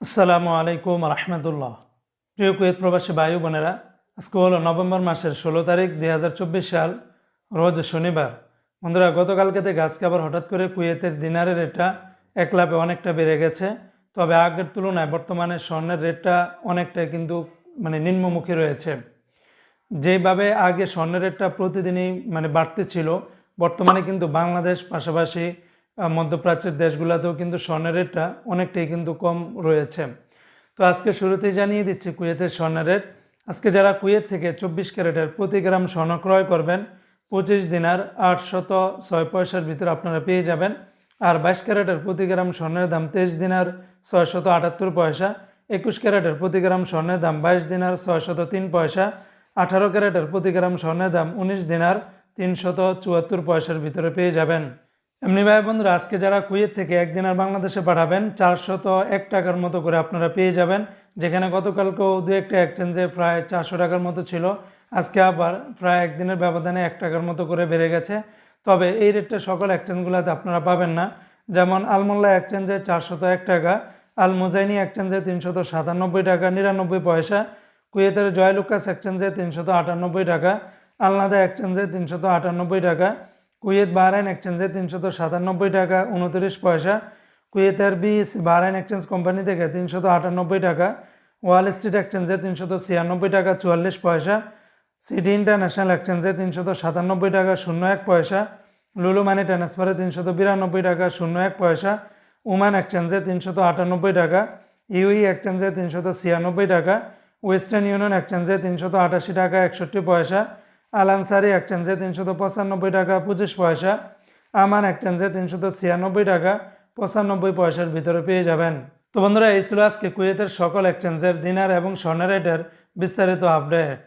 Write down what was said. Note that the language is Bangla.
আসসালামু আলাইকুম রহমতুল্লাহ। প্রিয় কুয়েত প্রবাসী বায়ু বোনেরা, আজকে হলো নভেম্বর মাসের ষোলো তারিখ দুই হাজার চব্বিশ সাল, রোজ শনিবার। বন্ধুরা, গতকালকে থেকে আজকে আবার হঠাৎ করে কুয়েতের দিনারের রেটটা এক লাভে অনেকটা বেড়ে গেছে। তবে আগের তুলনায় বর্তমানে স্বর্ণের রেটটা অনেকটা কিন্তু মানে নিম্নমুখী রয়েছে। যেভাবে আগে স্বর্ণের রেটটা প্রতিদিনই মানে বাড়তে ছিল, বর্তমানে কিন্তু বাংলাদেশ পাশাপাশি মধ্যপ্রাচ্যের দেশগুলোতেও কিন্তু স্বর্ণের রেটটা অনেকটাই কিন্তু কম রয়েছে। তো আজকে শুরুতেই জানিয়ে দিচ্ছি কুয়েতের স্বর্ণের রেট। আজকে যারা কুয়েত থেকে চব্বিশ ক্যারেটের প্রতি গ্রাম স্বর্ণ ক্রয় করবেন, পঁচিশ দিনার আটশত ছয় পয়সার ভিতরে আপনারা পেয়ে যাবেন। আর বাইশ ক্যারেটের প্রতি গ্রাম স্বর্ণের দাম তেইশ দিনার ছয়শত আটাত্তর পয়সা, একুশ ক্যারেটের প্রতি গ্রাম স্বর্ণের দাম বাইশ দিনার ছয়শত তিন পয়সা, আঠারো ক্যারেটের প্রতি গ্রাম স্বর্ণের দাম উনিশ দিনার তিনশত চুয়াত্তর পয়সার ভিতরে পেয়ে যাবেন। এমনি ভাই বন্ধুরা, আজকে যারা কুয়েত থেকে একদিন আর বাংলাদেশে পাঠাবেন, চারশত এক টাকার মতো করে আপনারা পেয়ে যাবেন, যেখানে গতকালকেও দু একটা এক্সচেঞ্জে প্রায় চারশো টাকার মতো ছিল, আজকে আবার প্রায় একদিনের ব্যবধানে এক টাকার মতো করে বেড়ে গেছে। তবে এই রেটটা সকল এক্সচেঞ্জগুলোতে আপনারা পাবেন না, যেমন আলমোল্লা এক্সচেঞ্জে চারশত এক টাকা আল মুজাইনি এক্সচেঞ্জে তিনশত সাতানব্বই টাকা, নিরানব্বই পয়সা, কুয়েতের জয়লুকাস এক্সচেঞ্জে তিনশত আটানব্বই টাকা, আলনাদা এক্সচেঞ্জে তিনশত আটানব্বই টাকা কুয়েত বাহরাইন এক্সচেঞ্জে তিনশত সাতানব্বই টাকা, উনত্রিশ পয়সা। কুয়েতের বিস বাহরাইন এক্সচেঞ্জ কোম্পানি থেকে তিনশত আটানব্বই টাকা, ওয়াল স্ট্রিট এক্সচেঞ্জে তিনশত ছিয়ানব্বই টাকা, চুয়াল্লিশ পয়সা। সিটি ইন্টারন্যাশনাল এক্সচেঞ্জে তিনশত সাতানব্বই টাকা, শূন্য এক পয়সা। লুলু মানি ট্রান্সফারে তিনশত বিরানব্বই টাকা, শূন্য এক পয়সা। উমান এক্সচেঞ্জে তিনশত আটানব্বই টাকা, ইউই এক্সচেঞ্জে তিনশত ছিয়ানব্বই টাকা। ওয়েস্টার্ন ইউনিয়ন এক্সচেঞ্জে তিনশত আটাশি টাকা, একষট্টি পয়সা। আলানসারি এক্সচেঞ্জে তিনশত পঁচানব্বই টাকা, পঁচিশ পয়সা। আমান এক্সচেঞ্জে তিনশত ছিয়ানব্বই টাকা, পঁচানব্বই পয়সার ভিতরে পেয়ে যাবেন। তো বন্ধুরা, এই ছিল আজকে কুয়েতের সকল এক্সচেঞ্জের দিনার এবং স্বর্ণের রেটের বিস্তারিত আপডেট।